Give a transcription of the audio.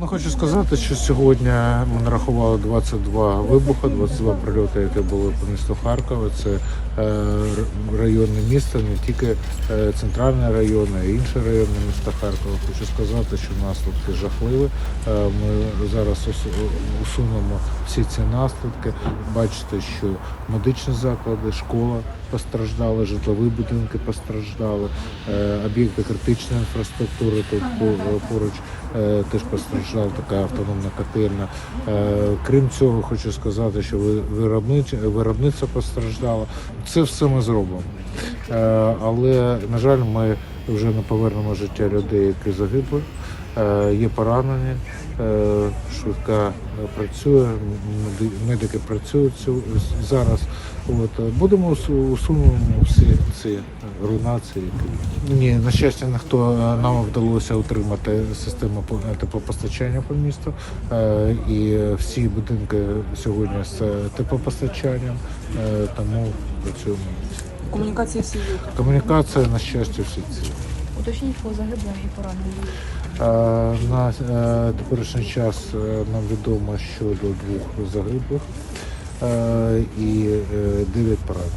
Ну, хочу сказати, що сьогодні ми нарахували 22 вибухи, 22 прильоти, які були по місту Харкова. Це е, районне місто, не тільки е, центральний район, а й інші райони міста Харкова. Хочу сказати, що наслідки жахливі. Е, Ми зараз ус- усунемо всі ці наслідки. Бачите, що медичні заклади, школа постраждали, житлові будинки постраждали, е, об'єкти критичної інфраструктури тут поруч е, теж постраждала така автономна котельня. Е, Крім цього, хочу сказати, що виробництво постраждало. Це все ми зробимо. Е, Але, на жаль, ми вже не повернемо життя людей, які загибли. Е, Є поранені, е, швидка е, працює, медики працюють цю- зараз. От будемо усу- усунемо всі ці руйнації. Ні, на щастя, ніхто е, нам вдалося утримати систему по- теплопостачання по місту. Е, І всі будинки сьогодні з теплопостачанням, тому працюємо. Комунікації всі є. Комунікація, на щастя, всі ці. Уточніть по загиблим і пораненим. Е, На е, теперішній час е, нам відомо щодо двох загиблих і дев'ять поранених.